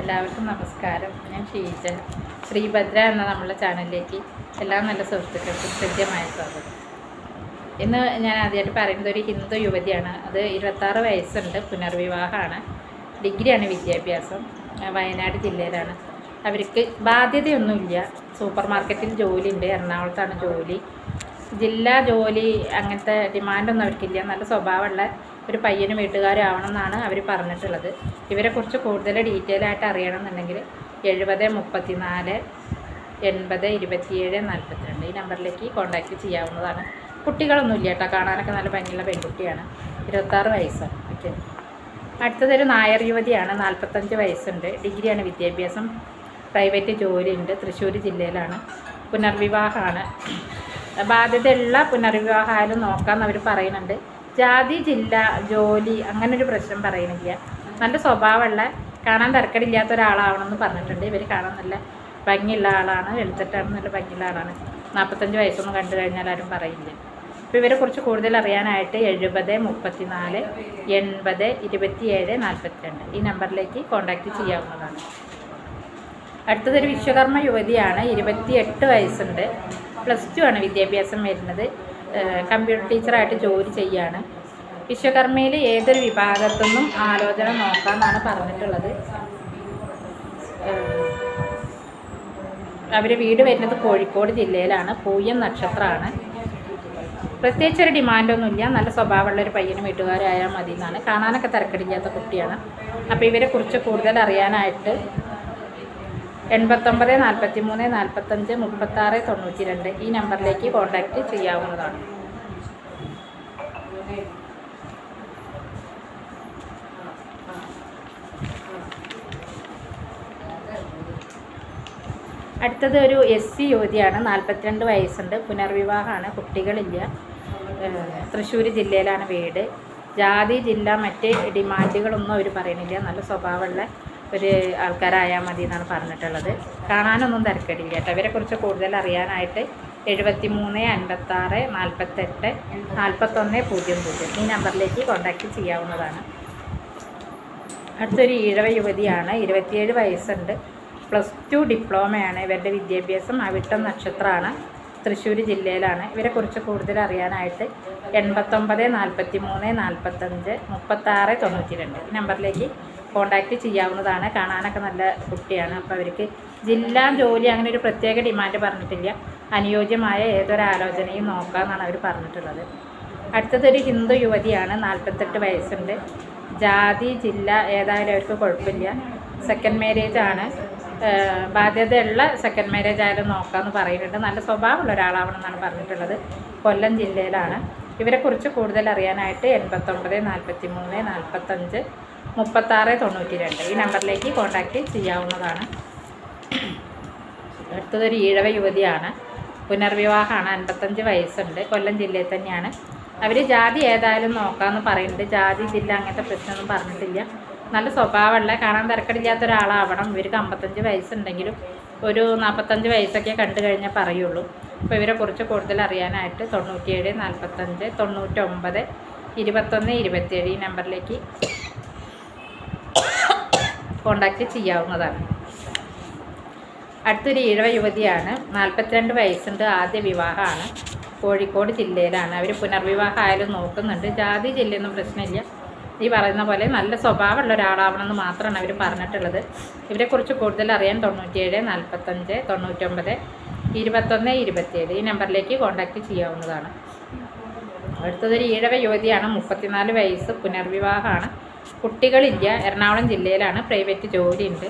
എല്ലാവർക്കും നമസ്കാരം. ഞാൻ ഷീജ ശ്രീഭദ്ര എന്ന നമ്മുടെ ചാനലിലേക്ക് എല്ലാ നല്ല സുഹൃത്തുക്കൾക്കും കൃത്യമായ സ്വാഗതം. ഇന്ന് ഞാൻ ആദ്യമായിട്ട് പറയുന്നത് ഒരു ഹിന്ദു യുവതിയാണ്. അത് ഇരുപത്താറ് വയസ്സുണ്ട്. പുനർവിവാഹമാണ്. ഡിഗ്രിയാണ് വിദ്യാഭ്യാസം. വയനാട് ജില്ലയിലാണ്. അവർക്ക് ബാധ്യതയൊന്നുമില്ല. സൂപ്പർ മാർക്കറ്റിൽ ജോലിയുണ്ട്. എറണാകുളത്താണ് ജോലി. ജില്ലാ ജോലി അങ്ങനത്തെ ഡിമാൻഡൊന്നും അവർക്കില്ല. നല്ല സ്വഭാവമുള്ള ഒരു പയ്യനും വീട്ടുകാരും ആവണം എന്നാണ് അവർ പറഞ്ഞിട്ടുള്ളത് ഇവരെക്കുറിച്ച് കൂടുതൽ ഡീറ്റെയിൽ ആയിട്ട് അറിയണമെന്നുണ്ടെങ്കിൽ എഴുപത് മുപ്പത്തി നാല് എൺപത് ഇരുപത്തിയേഴ് നാൽപ്പത്തിരണ്ട് ഈ നമ്പറിലേക്ക് കോൺടാക്റ്റ് ചെയ്യാവുന്നതാണ്. കുട്ടികളൊന്നുമില്ല കേട്ടോ കാണാനൊക്കെ നല്ല ഭംഗിയുള്ള പെൺകുട്ടിയാണ്. ഇരുപത്താറ് വയസ്സാണ്. ഓക്കെ. അടുത്തതൊരു നായർ യുവതിയാണ് നാൽപ്പത്തഞ്ച് വയസ്സുണ്ട്. ഡിഗ്രിയാണ് വിദ്യാഭ്യാസം. പ്രൈവറ്റ് ജോലിയുണ്ട് തൃശ്ശൂർ ജില്ലയിലാണ്. പുനർവിവാഹമാണ്. ബാധ്യതയുള്ള പുനർവിവാഹമായാലും നോക്കാമെന്ന് അവർ പറയുന്നുണ്ട്. ജാതി ജില്ല ജോലി അങ്ങനെ ഒരു പ്രശ്നം പറയുന്നില്ല. നല്ല സ്വഭാവമുള്ള കാണാൻ തിരക്കടില്ലാത്ത ഒരാളാവണമെന്ന് പറഞ്ഞിട്ടുണ്ട്. ഇവർ കാണാൻ നല്ല ഭംഗിയുള്ള ആളാണ് വെളുത്തിട്ടാണ് നല്ല ഭംഗിയുള്ള ആളാണ്. നാൽപ്പത്തഞ്ച് വയസ്സൊന്നും കണ്ടു കഴിഞ്ഞാൽ ആരും പറയില്ല. അപ്പോൾ ഇവരെക്കുറിച്ച് കൂടുതൽ അറിയാനായിട്ട് എഴുപത് മുപ്പത്തിനാല് എൺപത് ഇരുപത്തിയേഴ് നാൽപ്പത്തിരണ്ട് ഈ നമ്പറിലേക്ക് കോൺടാക്റ്റ് ചെയ്യാവുന്നതാണ്. അടുത്തതൊരു വിശ്വകർമ്മ യുവതിയാണ് ഇരുപത്തിയെട്ട് വയസ്സുണ്ട്. പ്ലസ് ടു ആണ് വിദ്യാഭ്യാസം വരുന്നത്. കമ്പ്യൂട്ടർ ടീച്ചറായിട്ട് ജോലി ചെയ്യാണ്. വിശ്വകർമ്മയിൽ ഏതൊരു വിഭാഗത്തുനിന്നും ആലോചന നോക്കാമെന്നാണ് പറഞ്ഞിട്ടുള്ളത്. അവർ വീട് വരുന്നത് കോഴിക്കോട് ജില്ലയിലാണ്. പൂയം നക്ഷത്രമാണ്. പ്രത്യേകിച്ച് ഒരു ഡിമാൻഡൊന്നുമില്ല നല്ല സ്വഭാവമുള്ള ഒരു പയ്യനും വീട്ടുകാരായാൽ മതി എന്നാണ് കാണാനൊക്കെ തിരക്കടില്ലാത്ത കുട്ടിയാണ്. അപ്പോൾ ഇവരെക്കുറിച്ച് കൂടുതൽ അറിയാനായിട്ട് എൺപത്തൊമ്പത് നാൽപ്പത്തി മൂന്ന് നാൽപ്പത്തഞ്ച് മുപ്പത്താറ് തൊണ്ണൂറ്റി രണ്ട് ഈ നമ്പറിലേക്ക് കോൺടാക്റ്റ് ചെയ്യാവുന്നതാണ്. അടുത്തത് ഒരു എസ് സി യുവതിയാണ്. നാൽപ്പത്തിരണ്ട് വയസ്സുണ്ട്. പുനർവിവാഹമാണ്. കുട്ടികളില്ല. തൃശ്ശൂർ ജില്ലയിലാണ് വീട്. ജാതി ജില്ല മറ്റ് ഡിമാൻഡുകളൊന്നും അവർ പറയുന്നില്ല. നല്ല സ്വഭാവമുള്ള ഒരു ആൾക്കാരായാൽ മതി എന്നാണ് പറഞ്ഞിട്ടുള്ളത്. കാണാനൊന്നും തിരക്കടില്ല കേട്ടോ. ഇവരെക്കുറിച്ച് കൂടുതൽ അറിയാനായിട്ട് എഴുപത്തി മൂന്ന് അൻപത്താറ് നാൽപ്പത്തെട്ട് നാൽപ്പത്തൊന്ന് പൂജ്യം പൂജ്യം ഈ നമ്പറിലേക്ക് കോൺടാക്റ്റ് ചെയ്യാവുന്നതാണ്. അടുത്തൊരു ഈഴവ യുവതിയാണ് ഇരുപത്തിയേഴ് വയസ്സുണ്ട്. പ്ലസ് ടു ഡിപ്ലോമയാണ്. ഇവരുടെ വിദ്യാഭ്യാസം അവിട്ടം നക്ഷത്രമാണ്. തൃശ്ശൂർ ജില്ലയിലാണ്. ഇവരെക്കുറിച്ച് കൂടുതൽ അറിയാനായിട്ട് എൺപത്തൊമ്പത് നാൽപ്പത്തി മൂന്ന് നാൽപ്പത്തഞ്ച് മുപ്പത്താറ് തൊണ്ണൂറ്റി രണ്ട് നമ്പറിലേക്ക് കോൺടാക്റ്റ് ചെയ്യാവുന്നതാണ്. കാണാനൊക്കെ നല്ല കുട്ടിയാണ്. അപ്പോൾ അവർക്ക് ജില്ലാ ജോലി അങ്ങനെ ഒരു പ്രത്യേക ഡിമാൻഡ് പറഞ്ഞിട്ടില്ല. അനുയോജ്യമായ ഏതൊരു ആലോചനയും നോക്കാമെന്നാണ് അവർ പറഞ്ഞിട്ടുള്ളത്. അടുത്തതൊരു ഹിന്ദു യുവതിയാണ്. നാൽപ്പത്തെട്ട് വയസ്സുണ്ട്. ജാതി ജില്ല ഏതായാലും അവർക്ക് കുഴപ്പമില്ല. സെക്കൻഡ് മാരേജ് ആണ്. ബാധ്യതയുള്ള സെക്കൻഡ് മാരേജ് ആയാലും നോക്കാമെന്ന് പറയുന്നുണ്ട്. നല്ല സ്വഭാവമുള്ള ഒരാളാവണം എന്നാണ് പറഞ്ഞിട്ടുള്ളത്. കൊല്ലം ജില്ലയിലാണ്. ഇവരെക്കുറിച്ച് കൂടുതൽ അറിയാനായിട്ട് എൺപത്തൊമ്പത് നാൽപ്പത്തി മൂന്ന് നാൽപ്പത്തഞ്ച് മുപ്പത്താറ് തൊണ്ണൂറ്റി രണ്ട് ഈ നമ്പറിലേക്ക് കോൺടാക്റ്റ് ചെയ്യാവുന്നതാണ്. അടുത്തതൊരു ഈഴവ യുവതിയാണ്. പുനർവിവാഹമാണ്. അൻപത്തഞ്ച് വയസ്സുണ്ട്. കൊല്ലം ജില്ലയിൽ തന്നെയാണ്. അവർ ജാതി ഏതായാലും നോക്കാമെന്ന് പറയുന്നുണ്ട്. ജാതി ജില്ല അങ്ങനത്തെ പ്രശ്നമൊന്നും പറഞ്ഞിട്ടില്ല. നല്ല സ്വഭാവമുള്ള കാണാൻ തിരക്കടില്ലാത്ത ഒരാളാവണം. ഇവർക്ക് അമ്പത്തഞ്ച് വയസ്സുണ്ടെങ്കിലും ഒരു നാൽപ്പത്തഞ്ച് വയസ്സൊക്കെ കണ്ടു കഴിഞ്ഞാൽ പറയുള്ളൂ. അപ്പോൾ ഇവരെക്കുറിച്ച് കൂടുതൽ അറിയാനായിട്ട് തൊണ്ണൂറ്റിയേഴ് നാൽപ്പത്തഞ്ച് തൊണ്ണൂറ്റൊമ്പത് ഇരുപത്തൊന്ന് ഇരുപത്തിയേഴ് ഈ നമ്പറിലേക്ക് കോണ്ടാക്റ്റ് ചെയ്യാവുന്നതാണ്. അടുത്തൊരു ഈഴവ യുവതിയാണ്. നാൽപ്പത്തിരണ്ട് വയസ്സുണ്ട് ആദ്യ വിവാഹമാണ്. കോഴിക്കോട് ജില്ലയിലാണ്. അവർ പുനർവിവാഹം ആയാലും നോക്കുന്നുണ്ട്. ജാതി ജില്ലയൊന്നും പ്രശ്നമില്ല. ഈ പറയുന്ന പോലെ നല്ല സ്വഭാവമുള്ള ഒരാളാവണമെന്ന് മാത്രമാണ് അവർ പറഞ്ഞിട്ടുള്ളത്. ഇവരെക്കുറിച്ച് കൂടുതൽ അറിയാൻ തൊണ്ണൂറ്റിയേഴ് നാൽപ്പത്തഞ്ച് തൊണ്ണൂറ്റൊമ്പത് ഇരുപത്തൊന്ന് ഇരുപത്തിയേഴ് ഈ നമ്പറിലേക്ക് കോൺടാക്റ്റ് ചെയ്യാവുന്നതാണ്. അടുത്തതൊരു ഈഴവ യുവതിയാണ്. മുപ്പത്തിനാല് വയസ്സ് പുനർവിവാഹമാണ്. കുട്ടികളില്ല. എറണാകുളം ജില്ലയിലാണ് പ്രൈവറ്റ് ജോലിയുണ്ട്.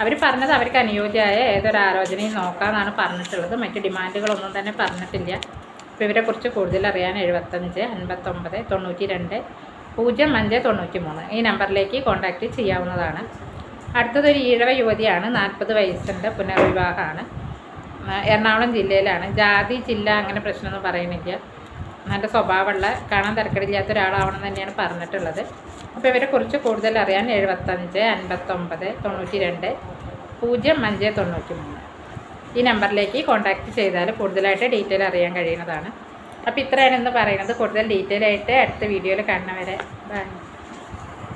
അവർ പറഞ്ഞത് അവർക്ക് അനുയോജ്യമായ ഏതൊരു ആലോചനയും നോക്കാമെന്നാണ് പറഞ്ഞിട്ടുള്ളത്. മറ്റ് ഡിമാൻഡുകളൊന്നും തന്നെ പറഞ്ഞിട്ടില്ല. ഇവരെക്കുറിച്ച് കൂടുതൽ അറിയാൻ എഴുപത്തഞ്ച് അൻപത്തൊമ്പത് തൊണ്ണൂറ്റി രണ്ട് പൂജ്യം അഞ്ച് തൊണ്ണൂറ്റി മൂന്ന് ഈ നമ്പറിലേക്ക് കോൺടാക്റ്റ് ചെയ്യാവുന്നതാണ്. അടുത്തതൊരു ഈഴവ യുവതിയാണ്. നാൽപ്പത് വയസ്സിന്റെ പുനർവിവാഹമാണ്. എറണാകുളം ജില്ലയിലാണ്. ജാതി ജില്ല അങ്ങനെ പ്രശ്നമൊന്നും പറയുന്നില്ല. നല്ല സ്വഭാവമുള്ള കാണാൻ തിരക്കടില്ലാത്ത ഒരാളാവണം തന്നെയാണ് പറഞ്ഞിട്ടുള്ളത്. അപ്പോൾ ഇവരെ ഇവരെക്കുറിച്ച് കൂടുതൽ അറിയാൻ എഴുപത്തഞ്ച് അൻപത്തൊമ്പത് തൊണ്ണൂറ്റി രണ്ട് പൂജ്യം അഞ്ച് തൊണ്ണൂറ്റി മൂന്ന് ഈ നമ്പറിലേക്ക് കോൺടാക്റ്റ് ചെയ്താൽ കൂടുതലായിട്ട് ഡീറ്റെയിൽ അറിയാൻ കഴിയുന്നതാണ്. അപ്പോൾ ഇത്രയാണ് ഇന്ന് പറയുന്നത്. കൂടുതൽ ഡീറ്റെയിൽ ആയിട്ട് അടുത്ത വീഡിയോയിൽ കാണുന്നവരെ ബൈ